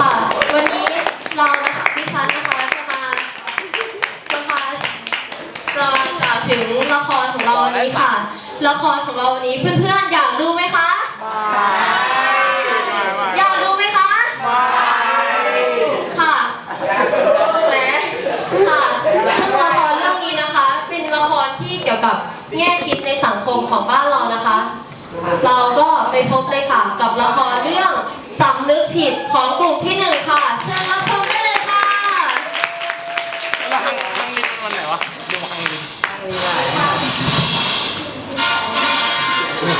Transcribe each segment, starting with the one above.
ค่ะ วันนี้เรานะคะดิฉันนะคะจะมาจะมาเรามากล่าวถึงละครของเราวันนี้ค่ะ ละครของเราวันนี้เพื่อนๆอยากดูไหมคะ อยากดูไหมคะค่ะแหมค่ะซึ่งละครเรื่องนี้นะคะ เป็นละครที่เกี่ยวกับแง่คิดในสังคมของบ้านเรานะคะ เราก็ไปพบเลยค่ะกับละครเรื่อง สำนึกผิดของกลุ่มที่หนึ่งค่ะ เชิญรับชมได้เลยค่ะแล้วทางทางนี้มันไหนวะดูทางนี้เมื่อไหร่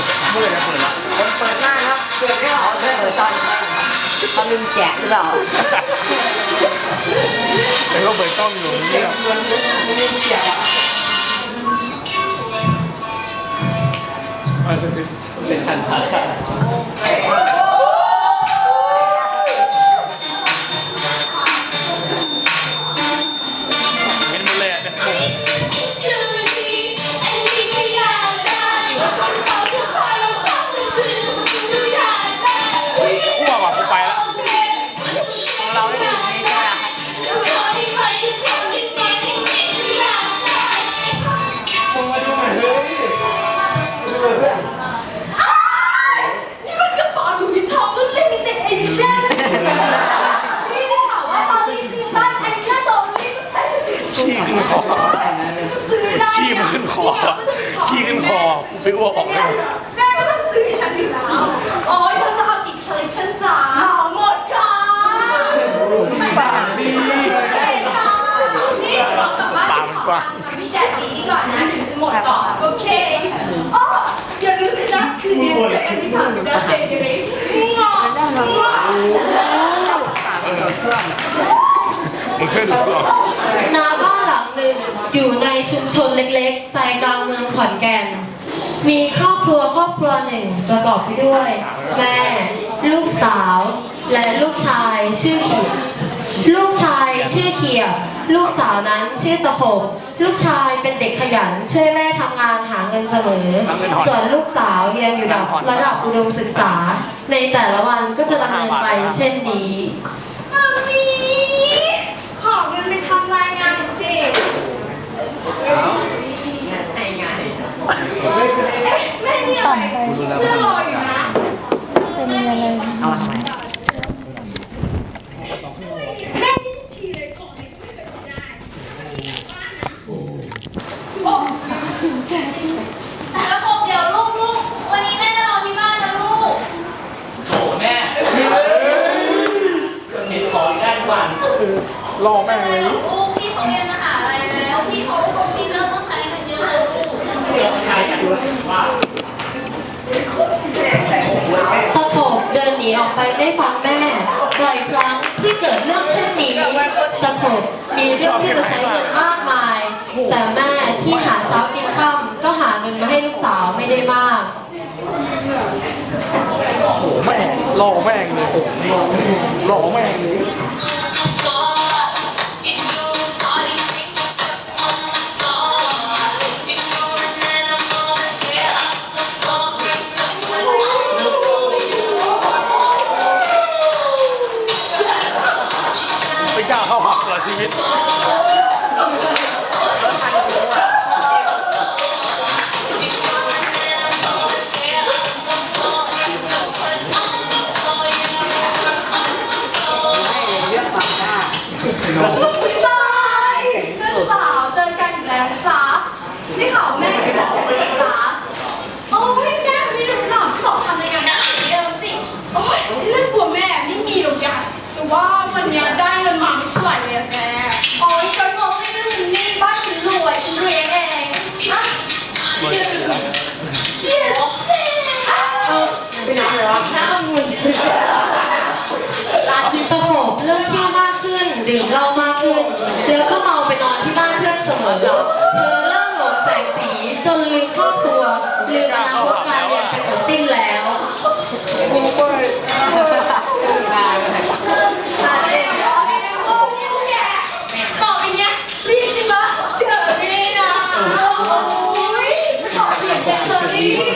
จะเปิดละผมเปิดหน้าครับเปิดไม่ออกเลยเปิดตอนเขาลืมแจกหรือเปล่าเดี๋ยวก็เปิดกล้องอยู่นี่หรอลืมแจกอะเป็นทันทัน นี้เจอกันที่ผับนะเด็กๆงอมึงเคยดูส่วนณบ้านหลังหนึ่งอยู่ในชุมชนเล็กๆ ใจกลางเมืองขอนแก่น มีครอบครัวครอบครัวหนึ่งประกอบไปด้วย แม่ ลูกสาว และลูกชายชื่อเขียดลูกชายชื่อเขียดลูกสาวนั้นชื่อตะขบ ลูกชายเป็นเด็กขยันช่วยแม่ทำงานหาเงินเสมอ ส่วนลูกสาวเรียนอยู่ระดับระดับอุดมศึกษา ในแต่ละวันก็จะดำเนินไปเช่นนี้มามีขอเงินไปทำรายงานหน่อยสิเอ๊ะแม่นี่อะไรเรื่องรออยู่นะ เอามาทำไม แม่นี่ทีเลยของในไม่เคยได้แล้วผมเดี๋ยวลูกลูกวันนี้แม่จะรอที่บ้านนะลูก โถแม่เห็นของอีกได้ ทุกวันรอแม่งเลยลูกพี่เขาเรียนมหาลัยแล้วพี่เขามีเรื่องต้องใช้เงินเยอะเลยลูกเพื่อใครกันว่าตะโถบเดินหนีออกไปไม่ฟังแม่บ่อยครั้งที่เกิดเรื่องเช่นนี้ตะโถบมีเรื่องที่จะใช้เงินมากมาย แต่แม่ที่หาเช้ากินค่ำก็หาเงินมาให้ลูกสาวไม่ได้มากโอ้แม่งรอแม่งเลยรอแม่งเลย ไม่กล้าเข้าผับตลอดชีวิตเรื่องปาก ขึ้น แล้วก็เมาไปนอนที่บ้านเพื่อนเสมอเธอเริ่มหลงแสงสีจนลืมครอบครัว ลืมอนาคตการเรียนไปหมดสิ้นแล้วกูเป้ยมาเลยโอ้ยพวกแกต่อไปเนี้ยเรียกฉันว่าเชอรี่นะ โอ้ยไม่ชอบเรียกแกเชอรี่เรียก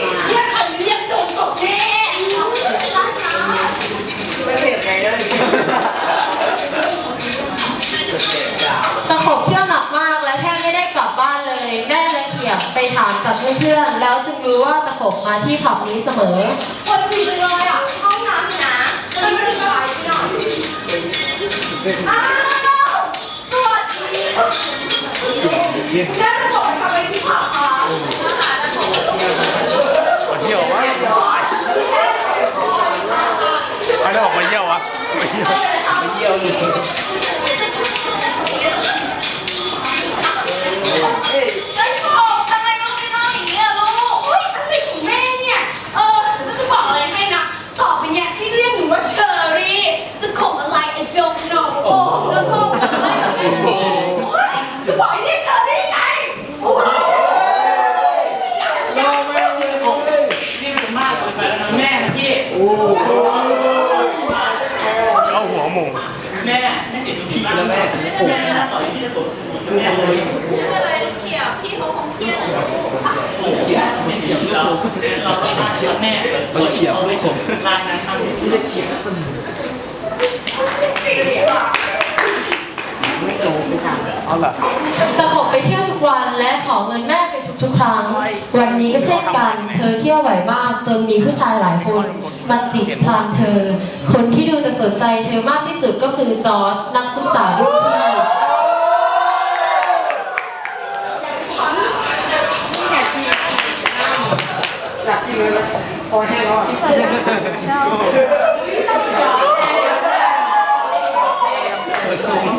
ใคร กับเพื่อนๆแล้วจึงรู้ว่าตะขบมาที่ผับนี้เสมอ ปวดฉี่จังเลยอะ ห้องน้ำอยู่นะวันนี้ไม่ถึงสายพี่หน่อยอ้าวสวัสดีแค่จะบอกไปทำอะไรที่ผับคะมาหาตะโขบมาเที่ยววะใครได้บอกมาเที่ยววะมาเที่ยวไปเยี่ยว แม่แม่ต่อะตกแม่เลยไม่เป็นไรเขี่ยพี่เขาคงเครียดนะลูกเขียนไม่เขียนเราเราต้องเขียนแม่ตัวเขียวไม่ผมลายนั้นทำให้เขียน ไม่โตไม่สั่งเอาเหรอตะขบไปเที่ยวทุกวันและขอเงินแม่ไปทุกๆครั้ง วันนี้ก็เช่นกัน เธอเที่ยวไหวมากจนมีผู้ชายหลายคนมาจีบพลางเธอ คนที่ดูจะสนใจเธอมากที่สุดก็คือจอร์ดนักศึกษารุ่นพี่อยากกินเลยนะพอแห้งแล้ว มัน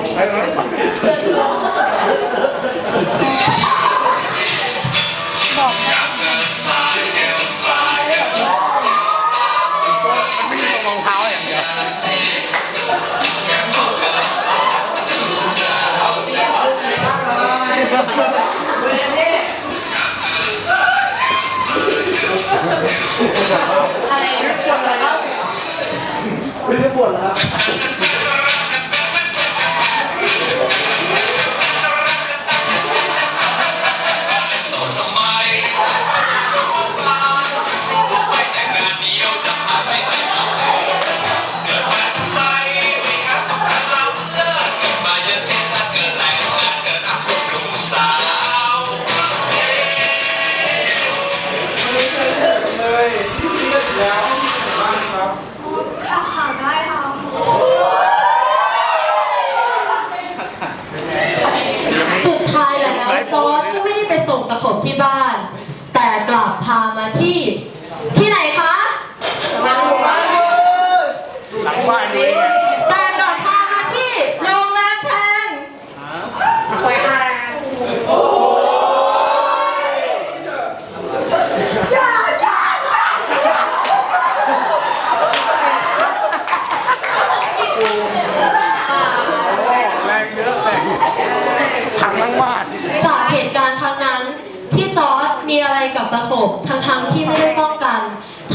บทั้งๆที่ไม่ได้ป้องกัน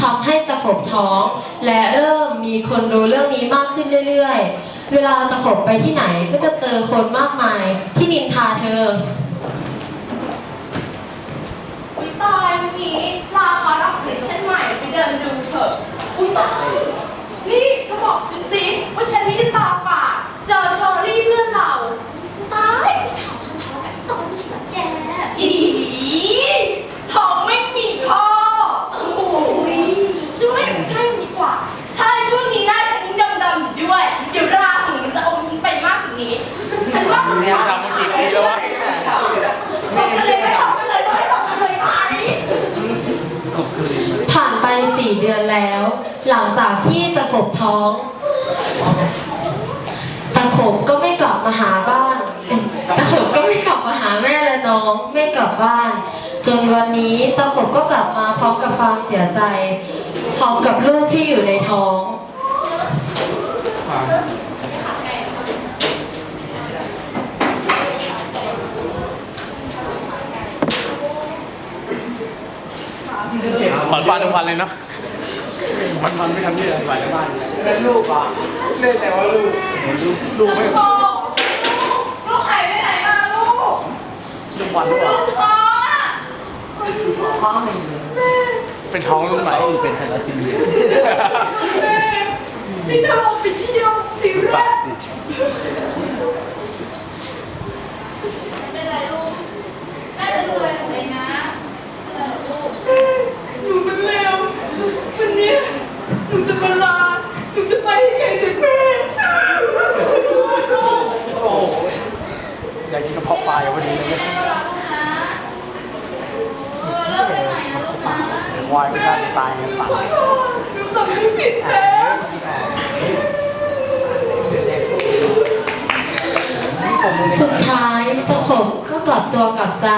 ทำให้ตะขบท้อง และเริ่มมีคนรู้เรื่องนี้มากขึ้นเรื่อยๆ เวลาตะขบไปที่ไหนก็จะเจอคนมากมายที่นินทาเธออุ้ยตายวันนี้ลาคอร์สออกคลิปเช่นใหม่ไปเดินดูเถอะอุ้ยตายนี่จะบอกฉันสิว่าฉันไม่ได้เจอเชอรี่เพื่อนเราตายถามฉันท้องแบบจอมไม่ใช่แกอีท้องไม่มีพ่อโอ้ยช่วยใกล้ดีกว่า ใช่ช่วงนี้หน้าฉันยิ่งดำๆอยู่ด้วย เดี๋ยวราหูมันจะอมฉันไปมากกว่านี้ ฉันว่ามัน เนี่ยทำมากี่ปีแล้ววะ ตอบกันเลยไหมตอบกันเลยไหมตอบกันเลยไหม ผ่านไปสี่เดือน แล้ว หลังจากที่ตะขบท้อง ตะขบก็ไม่กลับมาหาบ้านตะขบก็ไม่กลับมาหาแม่และน้องไม่กลับบ้าน จนวันนี้ตะขบก็กลับมาพร้อมกับความเสียใจ พร้อมกับลูกที่อยู่ในท้องผ่อนบ้านทุกวันเลยเนาะ มันมันไม่ทำที่อะไรในบ้านเป็นลูกอะเล่นแต่ว่าลูกลูกลูกไม่ลูกลูกหายไปไหนมาลูกทุกวันทุกวันลูกท้องอะพ่อไม่มีเป็นท้องรุ่นใหมเป็นไทาราซีเมียนี่เราไปเที่ยวปีแรก นูจะมาลาหนูจะไปยังไงจากแม่ลูโอ้ยอยากกินกระเพาะปลาอย่างวันนี้รักนะเออเลิไปใหม่นะลูกะวายไม่ได้ตายเนี่ยฝันขอโทหนูสำนึกผิดแล้วสุดท้ายตะขบก็กลับตัวกลับใจ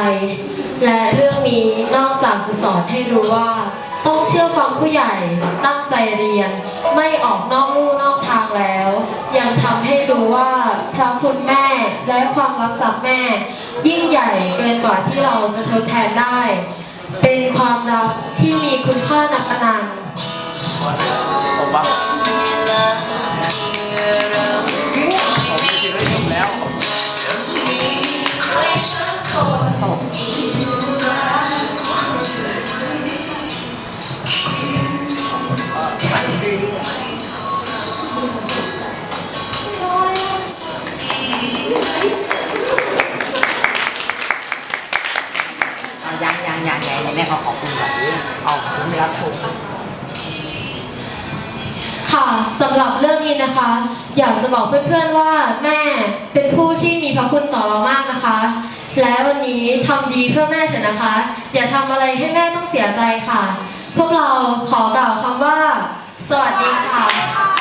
และเรื่องนี้นอกจากจะสอนให้รู้ว่า ต้องเชื่อฟังผู้ใหญ่ตั้งใจเรียน ไม่ออกนอกลู่นอกทางแล้ว ยังทำให้รู้ว่าพระคุณแม่และความรักจากแม่ ยิ่งใหญ่เกินกว่าที่เราจะทดแทนได้ เป็นความรักที่มีคุณค่านับอนันต์ ยังยังยังยังแม่เขาขอบคุณแบบนี้เอาผมไม่รับถูกค่ะสำหรับเรื่องนี้นะคะ อยากจะบอกเพื่อนๆว่าแม่เป็นผู้ที่มีพระคุณต่อเรามากนะคะ และวันนี้ทำดีเพื่อแม่เถอะนะคะ อย่าทำอะไรให้แม่ต้องเสียใจค่ะ พวกเราขอกล่าวคำว่า สวัสดีค่ะ